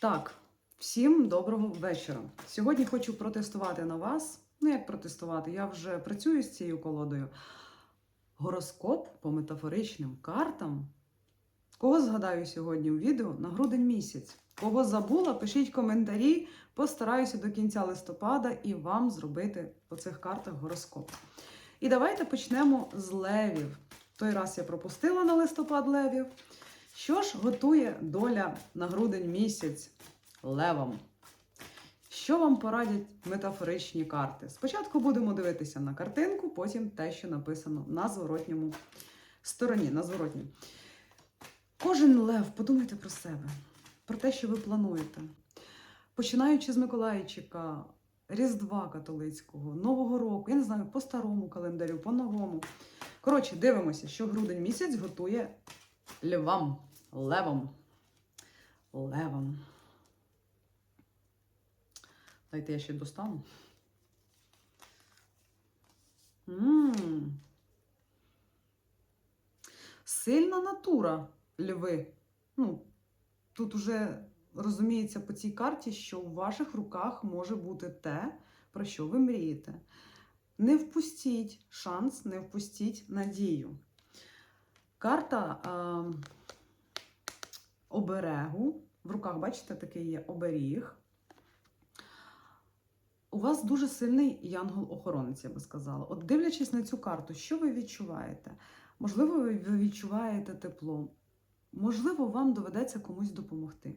Так, всім доброго вечора. Сьогодні хочу протестувати на вас. Ну, як протестувати? Я вже працюю з цією колодою. Гороскоп по метафоричним картам. Кого згадаю сьогодні у відео на грудень місяць? Кого забула, пишіть коментарі. Постараюся до кінця листопада і вам зробити по цих картах гороскоп. І давайте почнемо з левів. Той раз я пропустила на листопад левів. Що ж готує доля на грудень місяць левам? Що вам порадять метафоричні карти? Спочатку будемо дивитися на картинку, потім те, що написано на зворотньому стороні. На зворотній. Кожен лев, подумайте про себе, про те, що ви плануєте. Починаючи з Миколайчика, Різдва католицького, Нового року, я не знаю, по старому календарю, по новому. Коротше, дивимося, що грудень місяць готує львам, левам. Левам. Дайте я ще достану. М. Сильна натура, льви. Ну, тут уже розуміється по цій карті, що в ваших руках може бути те, про що ви мрієте. Не впустіть шанс, не впустіть надію. Карта е, оберегу. В руках, бачите, такий є оберіг. У вас дуже сильний янгол-охоронець, я би сказала. От дивлячись на цю карту, що ви відчуваєте? Можливо, ви відчуваєте тепло. Можливо, вам доведеться комусь допомогти,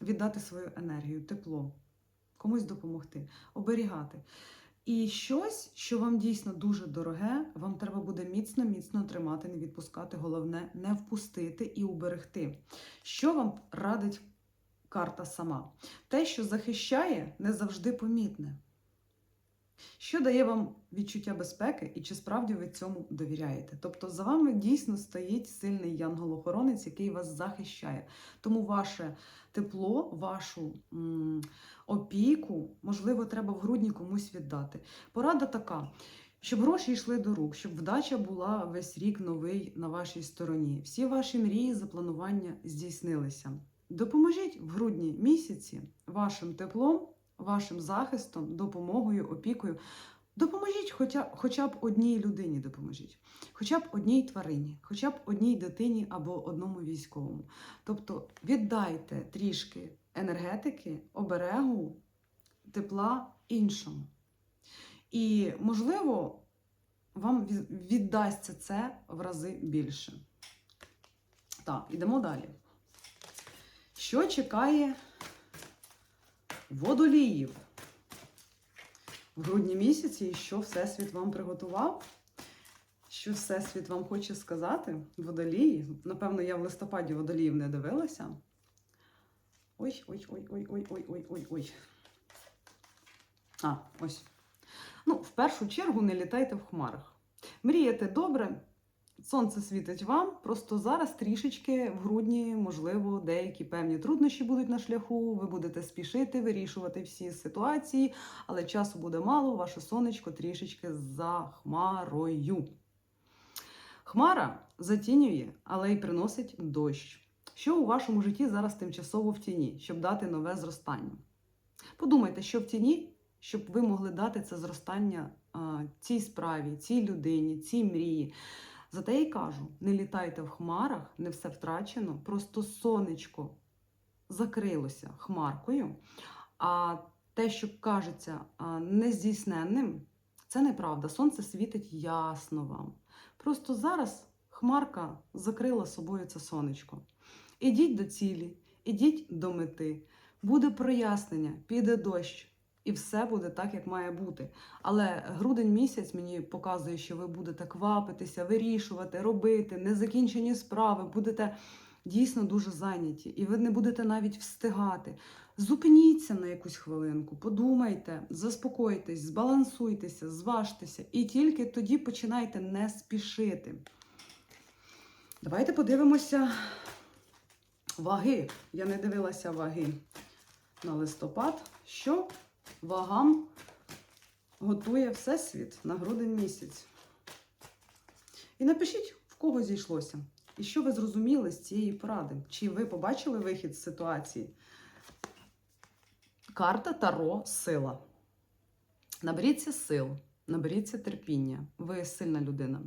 віддати свою енергію, тепло, комусь допомогти, оберігати. І щось, що вам дійсно дуже дороге, вам треба буде міцно-міцно тримати, не відпускати. Головне, не впустити і уберегти. Що вам радить карта сама? Те, що захищає, не завжди помітне. Що дає вам відчуття безпеки і чи справді ви цьому довіряєте? Тобто за вами дійсно стоїть сильний янгол-охоронець, який вас захищає. Тому ваше тепло, вашу м, опіку, можливо, треба в грудні комусь віддати. Порада така. Щоб гроші йшли до рук, щоб вдача була весь рік новий на вашій стороні. Всі ваші мрії, запланування здійснилися. Допоможіть в грудні місяці вашим теплом, вашим захистом, допомогою, опікою. Допоможіть хоча, хоча б одній людині допоможіть, хоча б одній тварині, хоча б одній дитині або одному військовому. Тобто віддайте трішки енергетики, оберегу, тепла іншому. І, можливо, вам віддасться це в рази більше. Так, ідемо далі. Що чекає водоліїв в грудні місяці, що Всесвіт вам приготував? Що Всесвіт вам хоче сказати? Водолії? Напевно, я в листопаді водоліїв не дивилася. Ой, ой, ой, ой, ой, ой, ой, ой, ой. А, ось. Ну, в першу чергу не літайте в хмарах. Мрієте добре, сонце світить вам, просто зараз трішечки в грудні, можливо, деякі певні труднощі будуть на шляху, ви будете спішити, вирішувати всі ситуації, але часу буде мало, ваше сонечко трішечки за хмарою. Хмара затінює, але й приносить дощ. Що у вашому житті зараз тимчасово в тіні, щоб дати нове зростання? Подумайте, що в тіні, щоб ви могли дати це зростання а, цій справі, цій людині, цій мрії. Зате я й кажу: не літайте в хмарах, не все втрачено, просто сонечко закрилося хмаркою. А те, що кажеться нездійсненним, це неправда. Сонце світить ясно вам. Просто зараз хмарка закрила собою це сонечко. Ідіть до цілі, ідіть до мети. Буде прояснення, піде дощ, і все буде так, як має бути. Але грудень місяць мені показує, що ви будете квапитися, вирішувати, робити незакінчені справи, будете дійсно дуже зайняті, і ви не будете навіть встигати. Зупиніться на якусь хвилинку, подумайте, заспокойтесь, збалансуйтеся, зважтеся, і тільки тоді починайте не спішити. Давайте подивимося ваги. Я не дивилася ваги на листопад. Що вагам готує Всесвіт на грудень місяць? І напишіть, в кого зійшлося. І що ви зрозуміли з цієї поради? Чи ви побачили вихід з ситуації? Карта Таро сила. Наберіться сил, наберіться терпіння. Ви сильна людина.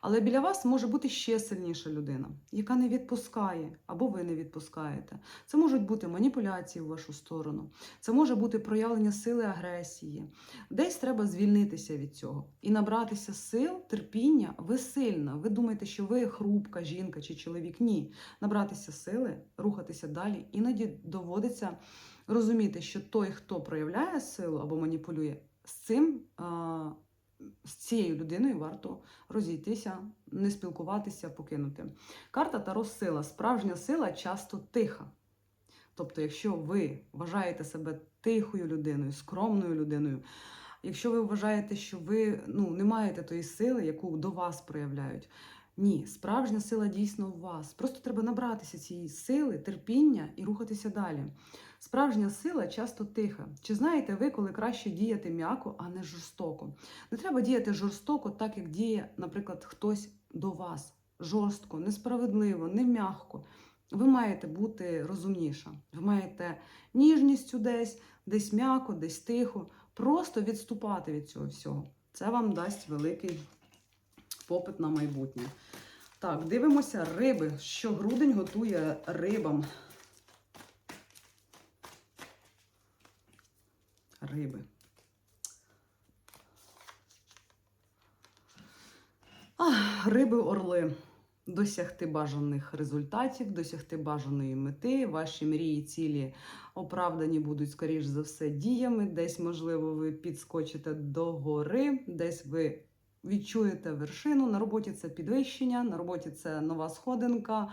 Але біля вас може бути ще сильніша людина, яка не відпускає, або ви не відпускаєте. Це можуть бути маніпуляції в вашу сторону, це може бути проявлення сили агресії. Десь треба звільнитися від цього і набратися сил, терпіння. Ви сильна. Ви думаєте, що ви хрупка жінка чи чоловік? Ні. Набратися сили, рухатися далі. Іноді доводиться розуміти, що той, хто проявляє силу або маніпулює, з цим. З цією людиною варто розійтися, не спілкуватися, покинути. Карта Таро сила. Справжня сила часто тиха. Тобто, якщо ви вважаєте себе тихою людиною, скромною людиною, якщо ви вважаєте, що ви ну, не маєте тої сили, яку до вас проявляють. Ні, справжня сила дійсно в вас. Просто треба набратися цієї сили, терпіння і рухатися далі. Справжня сила часто тиха. Чи знаєте ви, коли краще діяти м'яко, а не жорстоко? Не треба діяти жорстоко, так як діє, наприклад, хтось до вас. Жорстко, несправедливо, не м'яко. Ви маєте бути розумніша. Ви маєте ніжністю десь, десь м'яко, десь тихо. Просто відступати від цього всього. Це вам дасть великий попит на майбутнє. Так, дивимося риби. Що грудень готує рибам? Риби. Ах, риби орли. Досягти бажаних результатів, досягти бажаної мети. Ваші мрії, цілі оправдані будуть, скоріш за все, діями. Десь, можливо, ви підскочите до гори, десь ви відчуєте вершину. На роботі це підвищення, на роботі це нова сходинка,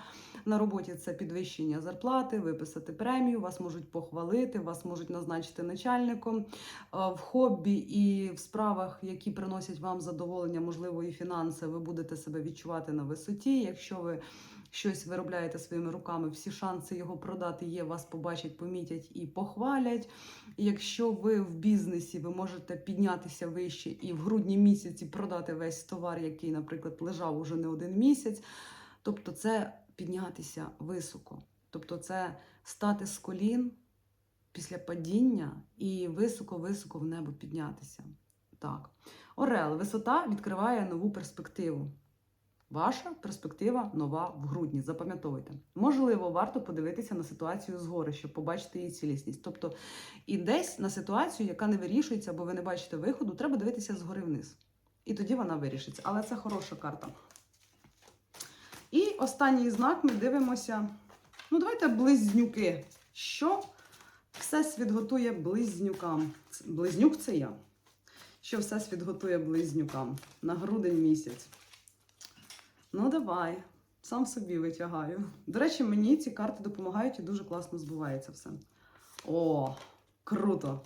на роботі це підвищення зарплати, виписати премію, вас можуть похвалити, вас можуть назначити начальником. Е, В хобі і в справах, які приносять вам задоволення, можливо, і фінанси, ви будете себе відчувати на висоті. Якщо ви щось виробляєте своїми руками, всі шанси його продати є, вас побачать, помітять і похвалять. Якщо ви в бізнесі, ви можете піднятися вище і в грудні місяці продати весь товар, який, наприклад, лежав уже не один місяць. Тобто, це піднятися високо. Тобто, це стати з колін після падіння і високо-високо в небо піднятися. Так. Орел, висота відкриває нову перспективу. Ваша перспектива нова в грудні. Запам'ятовуйте. Можливо, варто подивитися на ситуацію згори, щоб побачити її цілісність. Тобто, і десь на ситуацію, яка не вирішується, бо ви не бачите виходу, треба дивитися згори вниз. І тоді вона вирішиться. Але це хороша карта. І останній знак ми дивимося. Ну, давайте близнюки. Що Всесвіт готує близнюкам? Близнюк це я. Що Всесвіт готує близнюкам на грудень місяць? Ну, давай. Сам собі витягаю. До речі, мені ці карти допомагають і дуже класно збувається все. О, круто!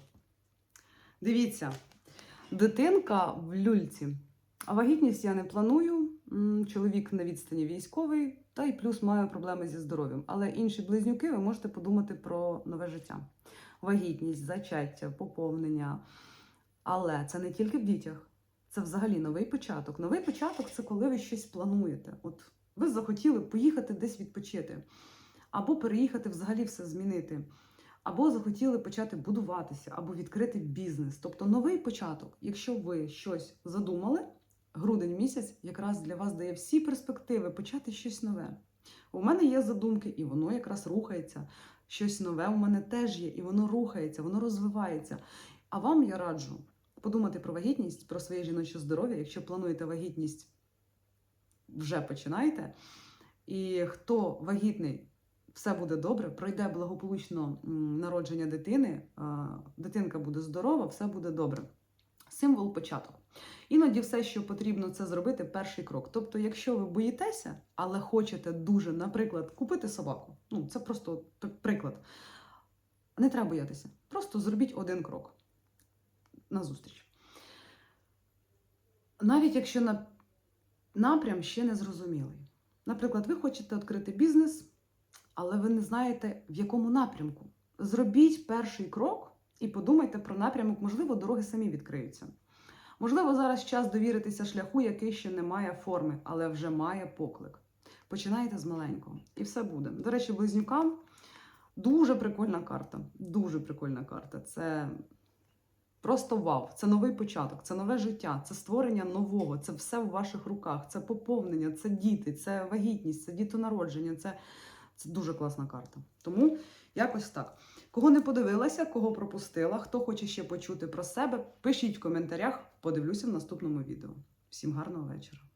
Дивіться, дитинка в люльці. А вагітність я не планую. Чоловік на відстані військовий, та й плюс маю проблеми зі здоров'ям. Але інші близнюки ви можете подумати про нове життя. Вагітність, зачаття, поповнення. Але це не тільки в дітях. Це взагалі новий початок. Новий початок це коли ви щось плануєте. От ви захотіли поїхати десь відпочити, або переїхати взагалі все змінити, або захотіли почати будуватися, або відкрити бізнес. Тобто новий початок. Якщо ви щось задумали, грудень місяць якраз для вас дає всі перспективи почати щось нове. У мене є задумки, і воно якраз рухається. Щось нове у мене теж є, і воно рухається, воно розвивається. А вам я раджу подумати про вагітність, про своє жіноче здоров'я. Якщо плануєте вагітність, вже починайте. І хто вагітний, все буде добре, пройде благополучно народження дитини, дитинка буде здорова, все буде добре. Символ початок. Іноді все, що потрібно, це зробити перший крок. Тобто, якщо ви боїтеся, але хочете дуже, наприклад, купити собаку, ну це просто приклад. Не треба боятися. Просто зробіть один крок назустріч. Навіть якщо на напрям ще не зрозумілий. Наприклад, ви хочете відкрити бізнес, але ви не знаєте, в якому напрямку. Зробіть перший крок і подумайте про напрямок, можливо, дороги самі відкриються. Можливо, зараз час довіритися шляху, який ще не має форми, але вже має поклик. Починайте з маленького, і все буде. До речі, близнюкам Дуже прикольна карта. Дуже прикольна карта. Це просто вау. Це новий початок, це нове життя, це створення нового, це все в ваших руках, це поповнення, це діти, це вагітність, це дітонародження. Це, це дуже класна карта. Тому якось так. Кого не подивилася, кого пропустила, хто хоче ще почути про себе, пишіть в коментарях, подивлюся в наступному відео. Всім гарного вечора.